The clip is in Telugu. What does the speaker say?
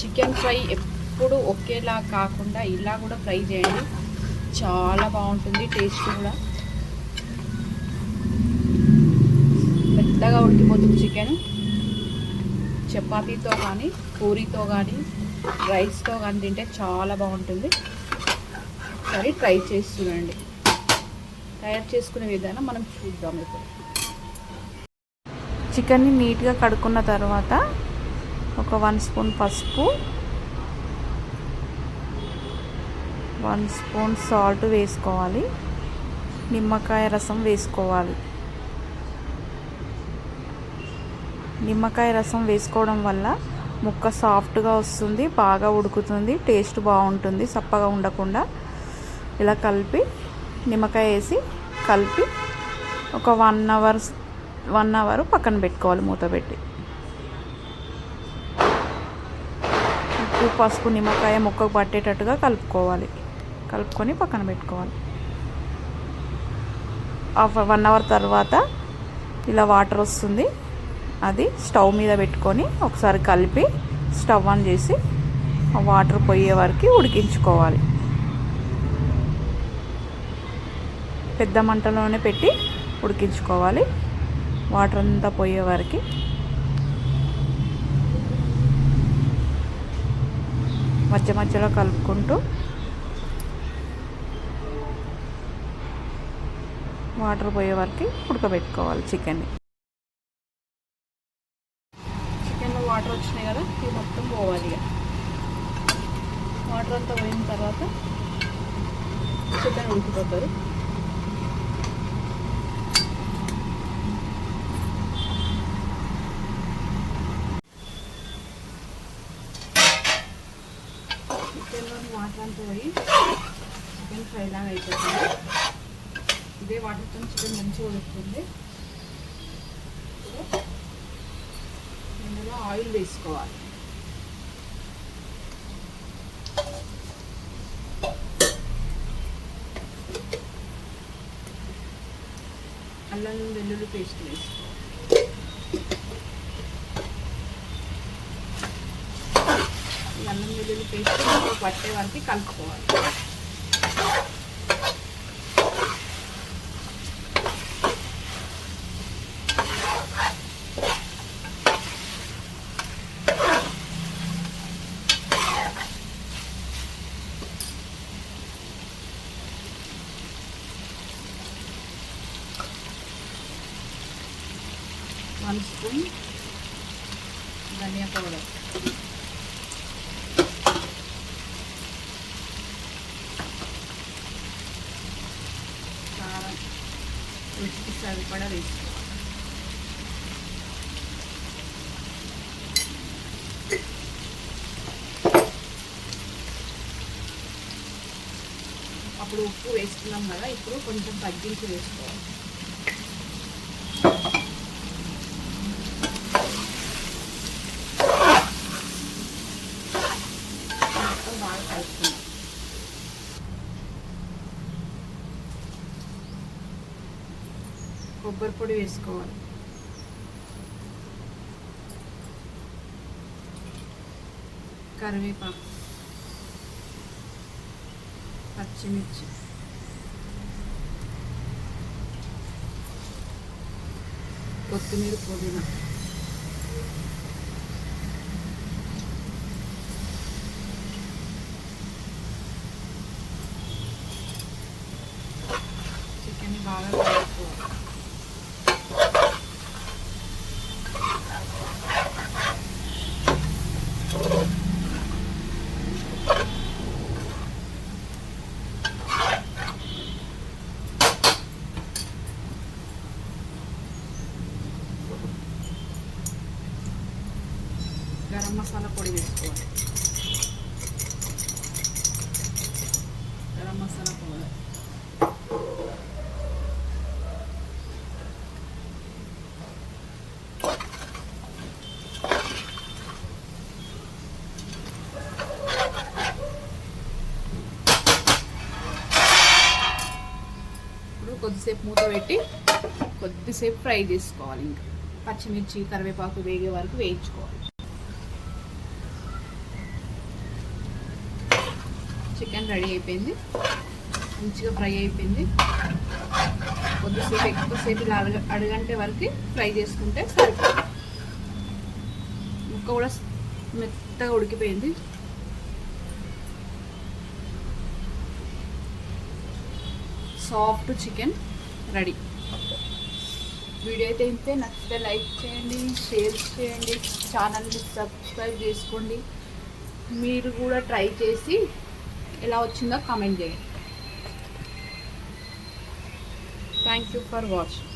చికెన్ ఫ్రై ఎప్పుడు ఒకేలా కాకుండా ఇలా కూడా ఫ్రై చేయండి. చాలా బాగుంటుంది టేస్ట్ కూడా. మెత్తగా ఉడికిపోతుంది చికెన్. చపాతీతో కానీ పూరీతో కానీ రైస్తో కానీ తింటే చాలా బాగుంటుంది. సరే ట్రై చేసి చూడండి. తయారు చేసుకునే విధానం మనం చూద్దాం ఇప్పుడు. చికెన్ని నీట్గా కడుక్కున్న తర్వాత ఒక వన్ స్పూన్ పసుపు వన్ స్పూన్ సాల్ట్ వేసుకోవాలి నిమ్మకాయ రసం వేసుకోవాలి. నిమ్మకాయ రసం వేసుకోవడం వల్ల ముక్క సాఫ్ట్గా వస్తుంది బాగా ఉడుకుతుంది టేస్ట్ బాగుంటుంది సప్పగా ఉండకుండా. ఇలా కలిపి నిమ్మకాయ వేసి కలిపి ఒక వన్ అవర్ వన్ అవర్ పక్కన పెట్టుకోవాలి మూత పెట్టి. ఉప్పు పసుపు నిమ్మకాయ ముక్కకు పట్టేటట్టుగా కలుపుకోవాలి. కలుపుకొని పక్కన పెట్టుకోవాలి. వన్ అవర్ తర్వాత ఇలా వాటర్ వస్తుంది. అది స్టవ్ మీద పెట్టుకొని ఒకసారి కలిపి స్టవ్ ఆన్ చేసి ఆ వాటర్ పోయే వరకు ఉడికించుకోవాలి. పెద్ద మంటలోనే పెట్టి ఉడికించుకోవాలి. వాటర్ అంతా పోయే వరకు మధ్య మధ్యలో కలుపుకుంటూ వాటర్ పోయే వరకు ఉడకబెట్టుకోవాలి చికెన్ని. చికెన్లో వాటర్ వచ్చినాయి కదా ఇది మొత్తం పోవాలి ఇక. వాటర్ అంతా పోయిన తర్వాత చికెన్ ఉడికిపోతుంది. దాంతో పోయి చికెన్ ఫ్రై లాగా అయిపోతుంది. ఇదే వాటర్తో చికెన్ మంచిగా ఉడుకుతుంది. ఇందులో ఆయిల్ వేసుకోవాలి. అల్లం వెల్లుల్లి పేస్ట్ వేసుకోవాలి. ఈ అల్లం వెల్లుల్లి పేస్ట్ ఇంకో పట్టే వరకు కలుపుకోవాలి వన్ స్పూన్ ధనియా పౌడర్ వడ వేసుకోవాలి అప్పుడు ఉప్పు వేసుకున్నాం కదా ఇప్పుడు కొంచెం తగ్గించి వేసుకోవాలి. బాగా కలుపుకుందాం. కొబ్బరి పొడి వేసుకోవాలి. కరివేపాకు పచ్చిమిర్చి. కొత్తిమీర పుదీనా. చికెన్ బాగా కలుపుకోవాలి గరం మసాలా పొడి వేసుకోవాలి కొద్దిసేపు మూత పెట్టి కొద్దిసేపు ఫ్రై చేసుకోవాలి ఇంకా. పచ్చిమిర్చి కరివేపాకు వేగే వరకు వేయించుకోవాలి. చికెన్ రెడీ అయిపోయింది. మంచిగా ఫ్రై అయిపోయింది. కొద్దిసేపు ఎక్కువసేపు ఇలా అడగ అడగంటే వరకు ఫ్రై చేసుకుంటే సరిపోతుంది. ముక్క కూడా మెత్తగా ఉడికిపోయింది. Soft chicken ready. వీడియో అయితే ఇంతే. నచ్చితే లైక్ చేయండి షేర్ చేయండి ఛానల్ని సబ్స్క్రైబ్ చేసుకోండి. మీరు కూడా ట్రై చేసి ఎలా వచ్చిందో కామెంట్ చేయండి. Thank you for watching